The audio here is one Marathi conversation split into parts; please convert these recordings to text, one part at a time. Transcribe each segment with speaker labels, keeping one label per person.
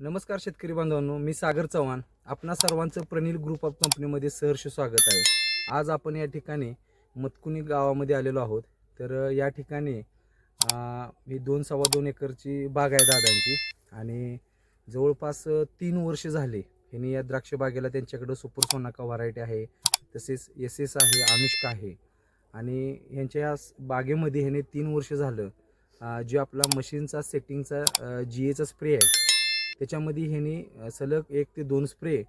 Speaker 1: नमस्कार शेतकरी बांधवांनो मी सागर चव्हाण. आपणा सर्वांचं प्रणील ग्रुप ऑफ कंपनीमध्ये सहर्ष स्वागत आहे. आज आपण या ठिकाणी मतकुनी गावामध्ये आलेलो आहोत. तर या ठिकाणी ही दोन सव्वा दोन एकरची बाग आहे दादांची आणि जवळपास तीन वर्ष झाले ह्यांनी या द्राक्ष बागेला त्यांच्याकडं सुपर सोनाका व्हरायटी आहे तसेच एस एस आहे अनुष्का आहे. आणि ह्यांच्या या बागेमध्ये ह्याने तीन वर्ष झालं जे आपला मशीनचा सेटिंगचा जी एचा स्प्रे आहे त्याच्यामध्ये ह्यांनी सलग एक ते दोन स्प्रे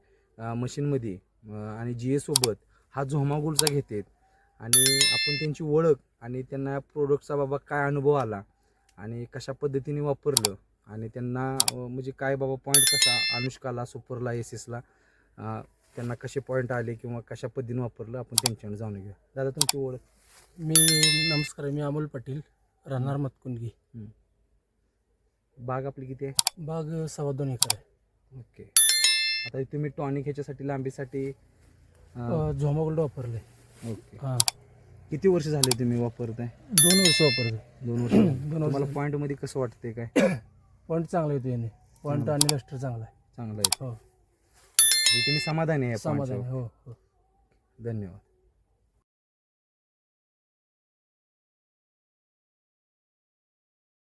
Speaker 1: मशीनमध्ये आणि जी एसोबत हा झोमागुलचा घेतात. आणि आपण त्यांची ओळख आणि त्यांना प्रोडक्टचा बाबा काय अनुभव आला आणि कशा पद्धतीने वापरलं आणि त्यांना म्हणजे काय बाबा पॉईंट कसा अनुष्काला सुपरला एस एसला त्यांना कसे पॉईंट आले किंवा कशा पद्धतीने वापरलं आपण त्यांच्याकडे जाणून घेऊया. दादा तुमची ओळख.
Speaker 2: मी नमस्कार मी अमोल पाटील राहणार मतकुंडगी.
Speaker 1: बाग आपली किती आहे?
Speaker 2: बाग सव्वा दोन एकर आहे.
Speaker 1: ओके. आता हे तुम्ही टॉनिक ह्याच्यासाठी लांबीसाठी अ,
Speaker 2: झोमागोल्ड वापरले
Speaker 1: ओके.
Speaker 2: हां.
Speaker 1: किती वर्ष झाले तुम्ही वापरताय?
Speaker 2: दोन वर्ष वापरले
Speaker 1: दोन वर्ष.
Speaker 2: दोन
Speaker 1: तुम्हाला
Speaker 2: वर्ष
Speaker 1: पॉईंटमध्ये कसं वाटतंय काय?
Speaker 2: पॉईंट चांगला येतो याने. पॉईंट. आणि लस्टर चांगला आहे.
Speaker 1: चांगलं आहे.
Speaker 2: हो.
Speaker 1: म्हणजे तुम्ही समाधानी आहे या point
Speaker 2: समाधान
Speaker 1: वर.
Speaker 2: हो हो.
Speaker 1: धन्यवाद.